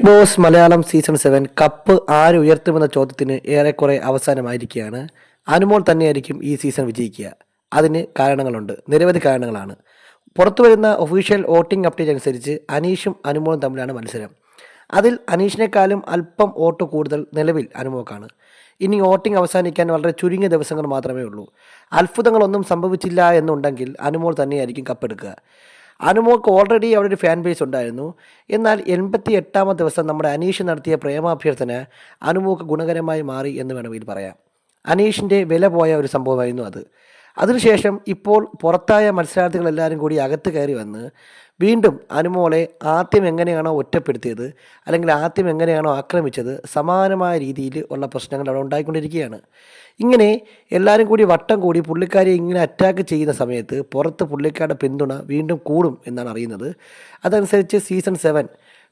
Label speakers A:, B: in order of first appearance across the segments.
A: Big Boss Malayalam season seven cup ആര് ഉയർത്തുമെന്ന ചോദ്യത്തിന് ഏറെക്കുറെ അവസാനമായിരിക്കുകയാണ്. അനുമോൾ തന്നെയായിരിക്കും ഈ സീസൺ വിജയിക്കുക. അതിന് കാരണങ്ങളുണ്ട്. നിരവധി കാരണങ്ങളാണ്. പുറത്തു വരുന്ന ഒഫീഷ്യൽ വോട്ടിംഗ് അപ്ഡേറ്റ് അനുസരിച്ച് അനീഷും അനുമോളും തമ്മിലാണ് മത്സരം. അതിൽ അനീഷിനേക്കാളും അല്പം വോട്ട് കൂടുതൽ നിലവിൽ അനുമോക്കാണ്. ഇനി വോട്ടിംഗ് അവസാനിക്കാൻ വളരെ ചുരുങ്ങിയ ദിവസങ്ങൾ മാത്രമേ ഉള്ളൂ. അത്ഭുതങ്ങളൊന്നും സംഭവിച്ചില്ല എന്നുണ്ടെങ്കിൽ അനുമോൾ തന്നെയായിരിക്കും കപ്പെടുക്കുക. അനുമോൾക്ക് ഓൾറെഡി അവിടെ ഒരു ഫാൻ ബേസ് ഉണ്ടായിരുന്നു. എന്നാൽ എൺപത്തി എട്ടാമത്തെ ദിവസം നമ്മുടെ അനീഷ് നടത്തിയ പ്രേമാഭ്യർത്ഥന അനുമോക്ക് ഗുണകരമായി മാറി എന്ന് വേണം വേണമെങ്കിൽ പറയാം അനീഷിന്റെ വില പോയ ഒരു സംഭവമായിരുന്നു അത്. അതിനുശേഷം ഇപ്പോൾ പുറത്തായ മത്സരാർത്ഥികളെല്ലാവരും കൂടി അകത്ത് കയറി വന്ന് വീണ്ടും അനുമോളെ ആദ്യം എങ്ങനെയാണോ ഒറ്റപ്പെടുത്തിയത് അല്ലെങ്കിൽ ആദ്യം എങ്ങനെയാണോ ആക്രമിച്ചത് സമാനമായ രീതിയിൽ ഉള്ള പ്രശ്നങ്ങൾ അവിടെ ഉണ്ടായിക്കൊണ്ടിരിക്കുകയാണ്. ഇങ്ങനെ എല്ലാവരും കൂടി വട്ടം കൂടി പുള്ളിക്കാരെ ഇങ്ങനെ അറ്റാക്ക് ചെയ്യുന്ന സമയത്ത് പുറത്ത് പുള്ളിക്കാരുടെ പിന്തുണ വീണ്ടും കൂടും എന്നാണ് അറിയുന്നത്. അതനുസരിച്ച് സീസൺ സെവൻ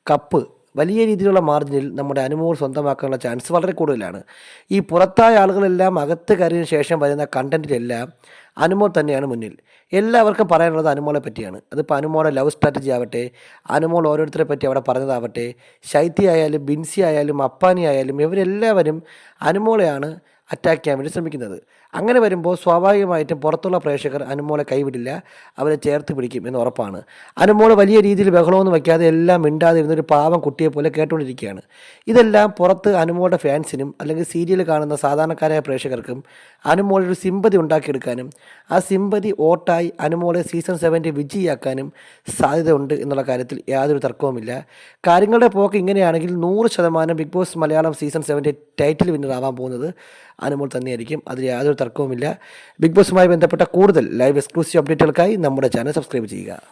A: കപ്പ് വലിയ രീതിയിലുള്ള മാർജിനിൽ നമ്മുടെ അനുമോൾ സ്വന്തമാക്കാനുള്ള ചാൻസ് വളരെ കൂടുതലാണ്. ഈ പുറത്തായ ആളുകളെല്ലാം അകത്ത് കയറിയതിനു ശേഷം വരുന്ന കണ്ടന്റിലെല്ലാം അനുമോൾ തന്നെയാണ് മുന്നിൽ. എല്ലാവർക്കും പറയാനുള്ളത് അനുമോളെ പറ്റിയാണ്. അതിപ്പോൾ അനുമോളെ ലവ് സ്ട്രാറ്റജി ആവട്ടെ അനുമോൾ ഓരോരുത്തരെ പറ്റി അവിടെ പറഞ്ഞതാവട്ടെ ശൈത്യ ആയാലും ബിൻസി ആയാലും അപ്പാനി ആയാലും ഇവരെല്ലാവരും അനുമോളെയാണ് അറ്റാക്ക് ചെയ്യാൻ വേണ്ടി ശ്രമിക്കുന്നത്. അങ്ങനെ വരുമ്പോൾ സ്വാഭാവികമായിട്ടും പുറത്തുള്ള പ്രേക്ഷകർ അനുമോളെ കൈവിടില്ല അവരെ ചേർത്ത് പിടിക്കും എന്ന് ഉറപ്പാണ്. അനുമോൾ വലിയ രീതിയിൽ ബഹളമൊന്നും വയ്ക്കാതെ എല്ലാം മിണ്ടാതിരുന്ന ഒരു പാവം കുട്ടിയെ പോലെ കേട്ടുകൊണ്ടിരിക്കുകയാണ്. ഇതെല്ലാം പുറത്ത് അനുമോളുടെ ഫാൻസിനും അല്ലെങ്കിൽ സീരിയൽ കാണുന്ന സാധാരണക്കാരായ പ്രേക്ഷകർക്കും അനുമോളൊരു സിമ്പതി ഉണ്ടാക്കിയെടുക്കാനും ആ സിമ്പതി വോട്ടായി അനുമോളെ സീസൺ സെവന്റെ വിജയിയാക്കാനും സാധ്യതയുണ്ട് എന്നുള്ള കാര്യത്തിൽ യാതൊരു തർക്കവുമില്ല. കാര്യങ്ങളുടെ പോക്ക് ഇങ്ങനെയാണെങ്കിൽ നൂറ് ശതമാനം ബിഗ് ബോസ് മലയാളം സീസൺ സെവന്റെ ടൈറ്റിൽ വിന്നർ ആവാൻ പോകുന്നത് അനുമോൾ തന്നെയായിരിക്കും. അതിൽ യാതൊരു തർക്കവുമില്ല. ബിഗ് ബോസുമായി ബന്ധപ്പെട്ട കൂടുതൽ ലൈവ് എക്സ്ക്ലൂസീവ് അപ്ഡേറ്റുകൾക്കായി നമ്മുടെ ചാനൽ സബ്സ്ക്രൈബ് ചെയ്യുക.